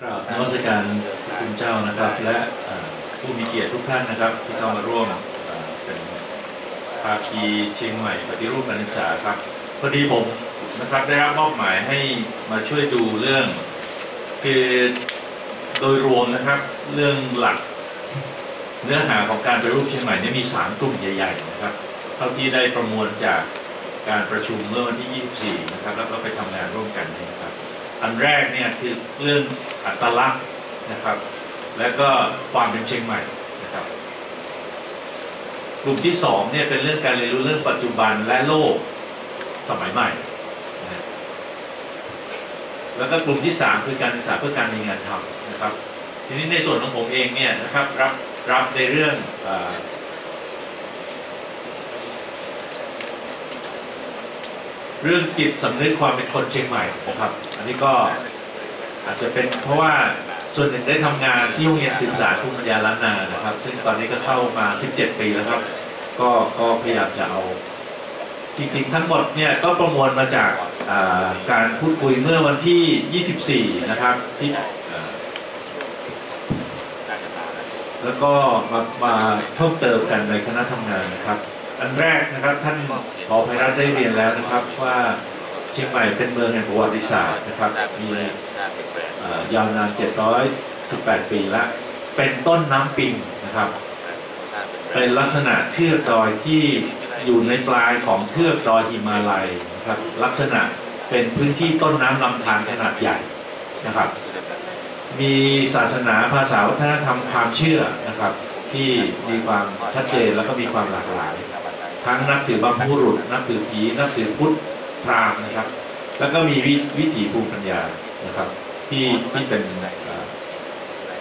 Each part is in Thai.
กราบนมัสการพระคุณเจ้านะครับ และเอ่อผู้มีเกียรติทุกท่านนะครับ ที่เข้ามาร่วมเอ่อเป็นภาคีเชียงใหม่ปฏิรูปการศึกษาครับพอดีผมนะครับได้รับมอบหมายให้มาช่วยดูเรื่องคือโดยรวมนะครับ เรื่องหลัก เนื้อหาของการปฏิรูปเชียงใหม่เนี่ยมีสามกลุ่มใหญ่ ๆ นะครับเท่าที่ได้ประมวลจากการประชุมเมื่อวันที่ 24 นะครับ แล้วก็ไปทำงานร่วมกันเนี่ยนะครับ อันแรกเนี่ยคือเรื่องอัตลักษณ์นะครับ และก็ความเป็นเชียงใหม่นะครับกลุ่มที่สองเนี่ยเป็นเรื่องการเรียนรู้เรื่องปัจจุบันและโลกสมัยใหม่นะแล้วก็กลุ่มที่สามคือการศึกษาเพื่อการมีงานทำนะครับ ทีนี้ในส่วนของผมเองเนี่ยนะครับรับรับในเรื่อง เรื่องจิตสำนึกความเป็นคนเชียงใหม่นะครับ อันนี้ก็อาจจะเป็นเพราะว่าส่วนหนึ่งได้ทำงานที่โรงเรียนศึกษาคุณปัญญาล้านนานะครับ ซึ่งตอนนี้ก็เข้ามา 17 ปีแล้วครับ ก็ก็พยายามจะเอาจริงๆทั้งหมดเนี่ยก็ประมวลมาจากาการพูดคุยเมื่อวันที่ 24 นะครับที่แล้วก็มามาเพิ่มเติมกันในคณะทำงานนะครับ อันแรกนะครับท่านผอภัยรัตได้เรียนแล้วนะครับว่าเชียงใหม่เป็นเมืองแห่งประวัติศาสตร์นะครับมียาวนาน 718 ปีละ เป็นต้นน้ำปิงนะครับ เป็นลักษณะเทือกดอยที่อยู่ในปลายของเทือกดอยหิมาลัยนะครับลักษณะเป็นพื้นที่ต้นน้ำลำธารขนาดใหญ่นะครับ มีศาสนาภาษาวัฒนธรรมความเชื่อนะครับ ที่มีความชัดเจนแล้วก็มีความหลากหลาย ทั้งนับถือบรรพบุรุษนับถือผีนับถือพุทธพราหมณ์นะครับ แล้วก็มีวิวถีภูมิปัญญานะครับ ที่ที่เป็น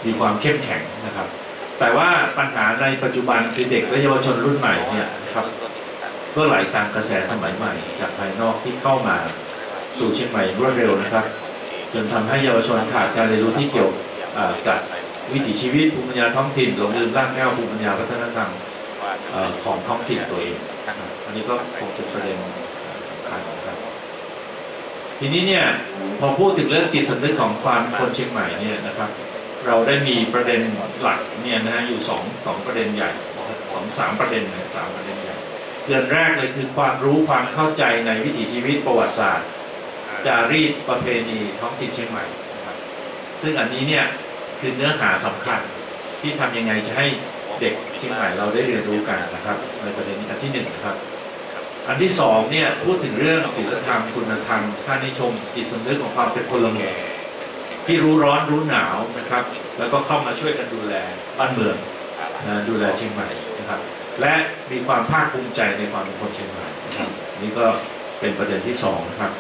มีความเข้มแข็งนะครับ แต่ว่าปัญหาในปัจจุบันคือเด็กและเยาวชนรุ่นใหม่เนี่ยนะครับก็ไหลตามกระแสสมัยใหม่จากภายนอกที่เข้ามาสู่เชียงใหม่รวดเร็วนะครับจนทำให้เยาวชนขาดการเรียนรู้ที่เกี่ยวกับวิถีชีวิตภูมิปัญญาท้องถิ่นหลงลืมรากเหง้าภูมิปัญญาวัฒนธรรม ของท้องถิ่นตัวเองอันนี้ก็คงเป็นประเด็นสำคัญนะครับทีนี้เนี่ยพอพูดถึงเรื่องจิตสำนึกของความคนเชียงใหม่เนี่ยนะครับ เราได้มีประเด็นหลักเนี่ยนะฮะอยู่สองสองประเด็นใหญ่สองสามประเด็นนะสามประเด็นใหญ่เดือนแรกเลยคือความรู้ความเข้าใจในวิถีชีวิตประวัติศาสตร์ จารีตประเพณีท้องถิ่นเชียงใหม่นะครับซึ่งอันนี้เนี่ยคือเนื้อหาสำคัญที่ทำยังไงจะให้ เด็กเชียงใหม่เราได้เรียนรู้กันนะครับ ในประเด็นนี้อันที่หนึ่งนะครับ อันที่สองเนี่ยพูดถึงเรื่องศีลธรรมคุณธรรมค่านิชมจิตสำนึกของความเป็นพลเมืองที่รู้ร้อนรู้หนาวนะครับ แล้วก็เข้ามาช่วยกันดูแลบ้านเมืองดูแลเชียงใหม่นะครับ และมีความภาคภูมิใจในความเป็นคนเชียงใหม่นะครับนี่ก็เป็นประเด็นที่สองนะครับ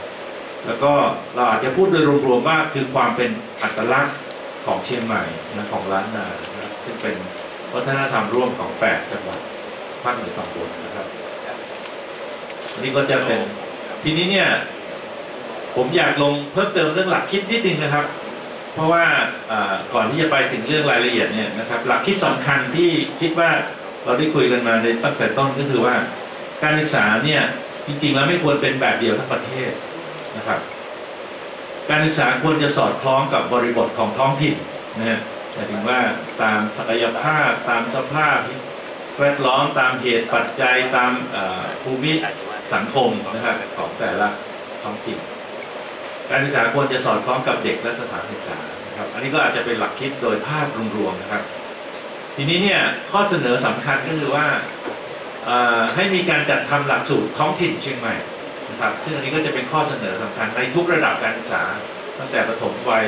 แล้วก็เราอาจจะพูดโดยรวมๆว่าคือความเป็นอัตลักษณ์ของเชียงใหม่นะของล้านนานะซึ่งเป็น วัฒนธรรมร่วมของแปดจังหวัดภาคเหนือตอนบนนะครับอันนี้ก็จะเป็นทีนี้เนี่ย ผมอยากลงเพิ่มเติมเรื่องหลักคิดนิดนึงนะครับ เพราะว่าอ่าก่อนที่จะไปถึงเรื่องรายละเอียดเนี่ยนะครับ หลักคิดสำคัญที่คิดว่าเราได้คุยกันมาในตั้งแต่ต้นก็คือว่า การศึกษาเนี่ยจริงๆแล้วไม่ควรเป็นแบบเดียวทั้งประเทศนะครับ การศึกษาควรจะสอดคล้องกับบริบทของท้องถิ่นนะฮะ หมายถึงว่าตามศักยภาพตามสภาพแวดล้อมตามเหตุปัจจัยตามภูมิสังคมนะครับของแต่ละท้องถิ่นการศึกษาควรจะสอดคล้องกับเด็กและสถานศึกษานะครับ อันนี้ก็อาจจะเป็นหลักคิดโดยภาพรวมๆนะครับ ทีนี้เนี่ยข้อเสนอสำคัญก็คือว่าให้มีการจัดทำหลักสูตรท้องถิ่นเชียงใหม่นะครับ ซึ่งอันนี้ก็จะเป็นข้อเสนอสำคัญในทุกระดับการศึกษา ตั้งแต่ประถมวัย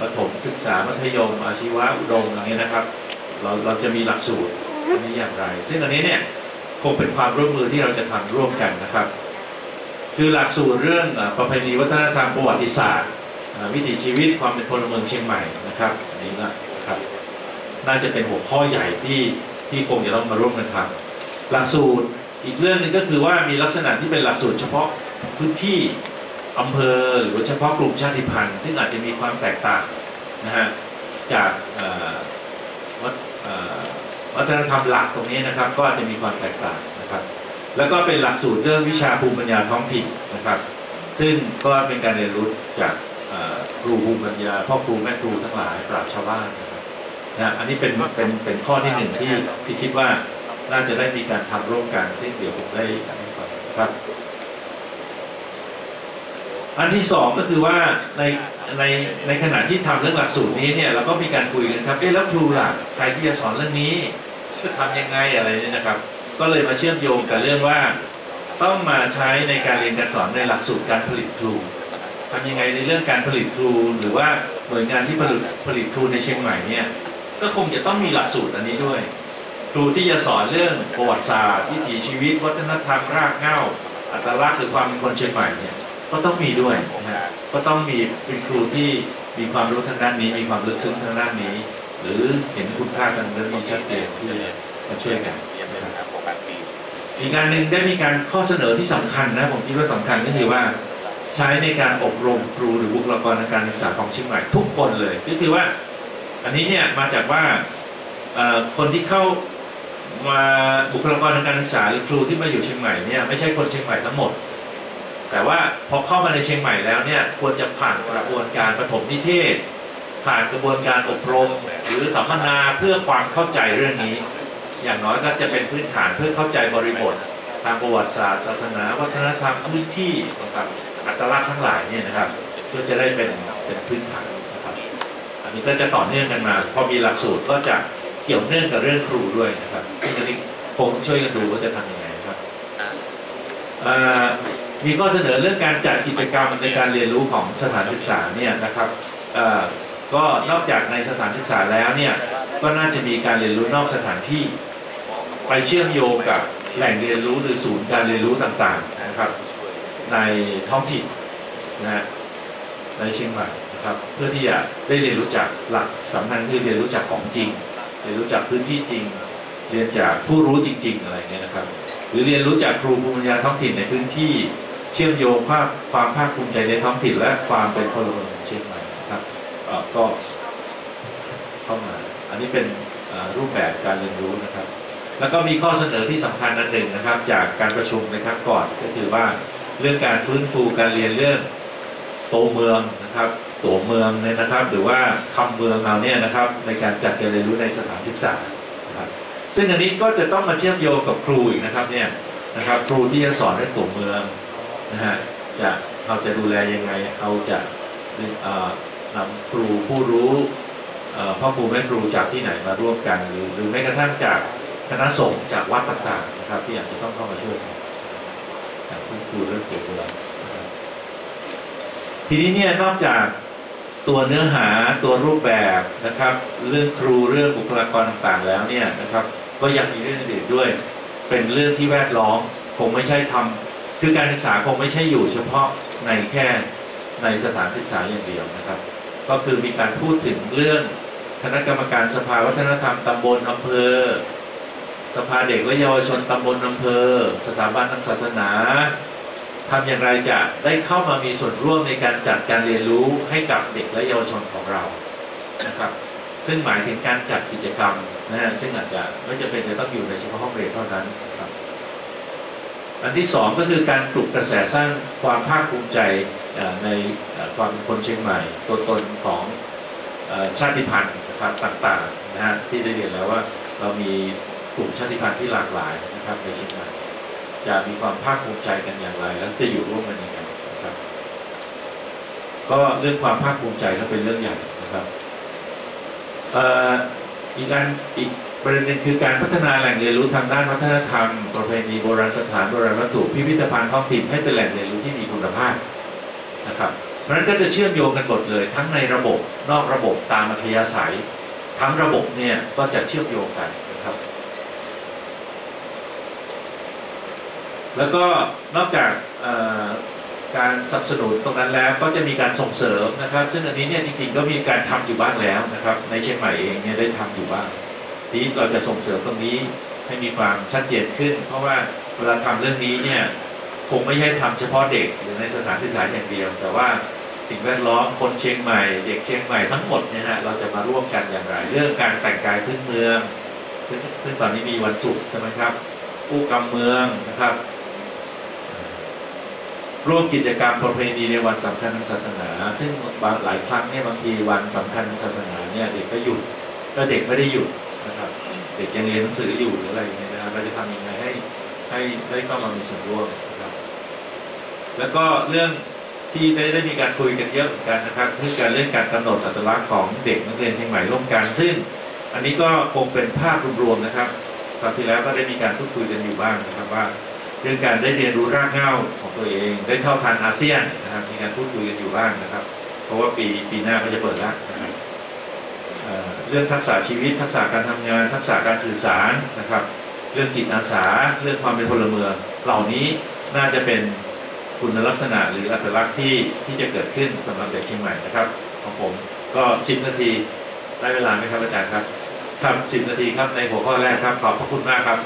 ประถมศึกษามัธยมอาชีวะอุดมอย่างเงี้ยนะครับ เราเราจะมีหลักสูตรอันนี้อย่างไร ซึ่งอันนี้เนี่ยคงเป็นความร่วมมือที่เราจะทำร่วมกันนะครับ คือหลักสูตรเรื่องเอ่อประเพณีวัฒนธรรมประวัติศาสตร์เอ่อวิถีชีวิตความเป็นพลเมืองเชียงใหม่นะครับอันนี้นะครับ น่าจะเป็นหัวข้อใหญ่ที่ที่คงจะต้องมาร่วมกันทำหลักสูตรอีกเรื่องหนึงก็คือว่ามีลักษณะที่เป็นหลักสูตรเฉพาะพื้นที่ อำเภอหรือเฉพาะกลุ่มชาติพันธุ์ ซึ่งอาจจะมีความแตกต่างนะฮะจากวัฒวัฒนธรรมหลักตรงนี้นะครับ ก็อาจจะมีความแตกต่างนะครับ แล้วก็เป็นหลักสูตรเรื่องวิชาภูมิปัญญาท้องถิ่นนะครับ ซึ่งก็เป็นการเรียนรู้จากครูภูมิปัญญาพ่อครูแม่ครูทั้งหลายปราชชาวบ้านนะครับนะอันนี้เป็นเป็นเป็นข้อที่หนึ่งที่ที่คิดว่าน่าจะได้มีการทำร่วมกันซึ่งเดี๋ยวผมได้อธิบายครับ อันที่สองก็คือว่าในในในขณะที่ทำเรื่องหลักสูตรนี้เนี่ยเราก็มีการคุยกันครับเอ๊ะแล้วครูล่ะใครที่จะสอนเรื่องนี้จะทำยังไงอะไรเนี่ยนะครับ ก็เลยมาเชื่อมโยงกับเรื่องว่า ต้องมาใช้ในการเรียนการสอนในหลักสูตรการผลิตครูทำยังไงในเรื่องการผลิตครูหรือว่าหน่วยงานที่ผลิตผลิตครูในเชียงใหม่เนี่ยก็คงจะต้องมีหลักสูตรอันนี้ด้วย ครูที่จะสอนเรื่องประวัติศาสตร์วิถีชีวิต วัฒนธรรมรากเหง้า อัตลักษณ์หรือความเป็นคนเชียงใหม่เนี่ย ก็ต้องมีด้วยนะฮะก็ต้องมีเป็นครูที่มีความรู้ทางด้านนี้ มีความลึกซึ้งทางด้านนี้ หรือเห็นคุณค่าทางเรื่องนี้ชัดเจนที่มาช่วยกันนะครับอีกงานหนึ่งได้มีการข้อเสนอที่สำคัญนะผมคิดว่าสำคัญก็คือว่าใช้ในการอบรมครูหรือบุคลากรทางการศึกษาของเชียงใหม่ทุกคนเลยก็คือว่าอันนี้เนี่ยมาจากว่าคนที่เข้ามาบุคลากรทางการศึกษาหรือครูที่มาอยู่เชียงใหม่เนี่ยไม่ใช่คนเชียงใหม่ทั้งหมด แต่ว่าพอเข้ามาในเชียงใหม่แล้วเนี่ยควรจะผ่านกระบวนการประถมนิเทศ ผ่านกระบวนการอบรม หรือสัมมนาเพื่อความเข้าใจเรื่องนี้ อย่างน้อยก็จะเป็นพื้นฐานเพื่อเข้าใจบริบท ทางประวัติศาสตร์ศาสนา วัฒนธรรมวิธีนะครับอัตลักษณ์ทั้งหลายเนี่ยนะครับเพื่อจะได้เป็นเป็นพื้นฐานนะครับอันนี้ก็จะต่อเนื่องกันมา พอมีหลักสูตรก็จะเกี่ยวเนื่องกับเรื่องครูด้วยนะครับซึ่งอันนี้คงช่วยกันดูว่าจะทำยังไงครับอ่อ มีข้อเสนอเรื่องการจัดกิจกรรมในการเรียนรู้ของสถานศึกษาเนี่ยนะครับก็นอกจากในสถานศึกษาแล้วเนี่ยก็น่าจะมีการเรียนรู้นอกสถานที่ ไปเชื่อมโยงกับแหล่งเรียนรู้หรือศูนย์การเรียนรู้ต่างๆนะครับ ในท้องถิ่นนะฮะในเชียงใหม่นะครับ เพื่อที่จะได้เรียนรู้จักหลักสำคัญคือเรียนรู้จักของจริง เรียนรู้จักพื้นที่จริง เรียนจากผู้รู้จริง ๆ อะไรเงี้ยนะครับ หรือเรียนรู้จากครูภูมิปัญญาท้องถิ่นในพื้นที่ เชื่อมโยงภาพความภาคภูมิใจในท้องถิ่นและความเป็นพลเมืองเชียงใหม่นะครับก็เข้ามา อันนี้เป็นรูปแบบการเรียนรู้นะครับ แล้วก็มีข้อเสนอที่สำคัญอันหนึ่งนะครับ จากการประชุมในครั้งก่อนก็คือว่าเรื่องการฟื้นฟูการเรียนเรื่องโตเมืองนะครับตัวเมืองเนี่ยนะครับ หรือว่าคำเมืองเราเนี่ยนะครับ ในการจัดการเรียนรู้ในสถานศึกษานะครับซึ่งอันนี้ก็จะต้องมาเชื่อมโยงกับครูอีกนะครับเนี่ยนะครับ ครูที่จะสอนเรื่องตัวเมือง นะฮะจะเราจะดูแลยังไงเราจะนำครูผู้รู้พ่อครูแม่ครูจากที่ไหนมาร่วมกัน หรือหรือแม้กระทั่งจากคณะสงฆ์จากวัดต่างๆนะครับ ที่อาจจะต้องเข้ามาช่วยกันจากคุณครูเรื่องตัวเมืองนะครับทีนี้เนี่ยนอกจากตัวเนื้อหาตัวรูปแบบนะครับ เรื่องครูเรื่องบุคลากรต่างๆแล้วเนี่ยนะครับ ก็ยังมีเรื่องอื่นด้วย เป็นเรื่องที่แวดล้อมคงไม่ใช่ทำ คือการศึกษาคงไม่ใช่อยู่เฉพาะในแค่ในสถานศึกษาอย่างเดียวนะครับ ก็คือมีการพูดถึงเรื่องคณะกรรมการสภาวัฒนธรรมตำบลอำเภอ สภาเด็กและเยาวชนตำบลอำเภอ สถาบันทางศาสนาทำอย่างไรจะได้เข้ามามีส่วนร่วมในการจัดการเรียนรู้ให้กับเด็กและเยาวชนของเรานะครับ ซึ่งหมายถึงการจัดกิจกรรมนะฮะซึ่งอาจจะไม่จำเป็นจะต้องอยู่ในเฉพาะห้องเรียนเท่านั้นครับ อันที่สองก็คือการปลุกกระแสสร้างความภาคภูมิใจในความคนเชียงใหม่ ตัวตนของชาติพันธุ์นะครับต่างๆนะฮะที่ได้เรียนแล้วว่าเรามีกลุ่มชาติพันธุ์ที่หลากหลายนะครับในเชียงใหม่จะมีความภาคภูมิใจกันอย่างไร แล้วจะอยู่ร่วมกันยังไงนะครับ ก็เรื่องความภาคภูมิใจก็เป็นเรื่องใหญ่นะครับอีกการอีก ประเด็นคือการพัฒนาแหล่งเรียนรู้ทางด้านวัฒนธรรม ประเพณีโบราณสถานโบราณวัตถุพิพิธภัณฑ์ท้องถิ่นให้เป็นแหล่งเรียนรู้ที่มีคุณภาพนะครับเพราะฉะนั้นก็จะเชื่อมโยงกันหมดเลย ทั้งในระบบนอกระบบตามอัธยาศัย ทั้งระบบเนี่ยก็จะเชื่อมโยงกันนะครับ แล้วก็นอกจากการสนับสนุนตรงนั้นแล้วก็จะมีการส่งเสริมนะครับ ซึ่งอันนี้เนี่ยจริงๆก็มีการทำอยู่บ้างแล้วนะครับ ในเชียงใหม่เองเนี่ยได้ทำอยู่บ้าง ทีนี้เราจะส่งเสริมตรงนี้ให้มีความชัดเจนขึ้น เพราะว่าเวลาทำเรื่องนี้เนี่ยคงไม่ใช่ทำเฉพาะเด็กหรือในสถานศึกษาอย่างเดียว แต่ว่าสิ่งแวดล้อมคนเชียงใหม่ เด็กเชียงใหม่ทั้งหมดเนี่ยฮะเราจะมาร่วมกันอย่างไร เรื่องการแต่งกายพื้นเมืองซึ่งซึ่งตอนนี้มีวันศุกร์ใช่ไหมครับผู้กำเมืองนะครับ ร่วมกิจกรรมประเพณีในวันสำคัญทางศาสนา ซึ่งบางหลายครั้งเนี่ยบางทีวันสำคัญทางศาสนาเนี่ยเด็กก็หยุดก็เด็กไม่ได้หยุด นะครับ เด็กยังเรียนหนังสืออยู่หรืออะไรเงี้ยนะครับเราจะทำยังไงให้ให้ได้เข้ามามีส่วนร่วมนะครับ แล้วก็เรื่องที่ได้ได้มีการคุยกันเยอะเหมือนกันนะครับคือการเรื่องการกำหนดอัตลักษณ์ของเด็กนักเรียนเชียงใหม่ร่วมกันซึ่ง อันนี้ก็คงเป็นภาพรวมๆนะครับคราวที่แล้วก็ได้มีการพูดคุยกันอยู่บ้างนะครับว่า เรื่องการได้เรียนรู้รากเหง้าของตัวเอง ได้เท่าทันอาเซียนนะครับมีการพูดคุยกันอยู่บ้างนะครับ เพราะว่าปีปีหน้าก็จะเปิดแล้วนะครับ เรื่องทักษะชีวิต ทักษะการทำงาน ทักษะการสื่อสารนะครับ เรื่องจิตอาสา เรื่องความเป็นพลเมือง เหล่านี้น่าจะเป็นคุณลักษณะหรืออัตลักษณ์ที่ที่จะเกิดขึ้นสำหรับเด็กเชียงใหม่นะครับ ของผมก็10นาทีได้เวลาไหมครับอาจารย์ครับครับ10นาทีครับในหัวข้อแรกครับขอบพระคุณมากครับ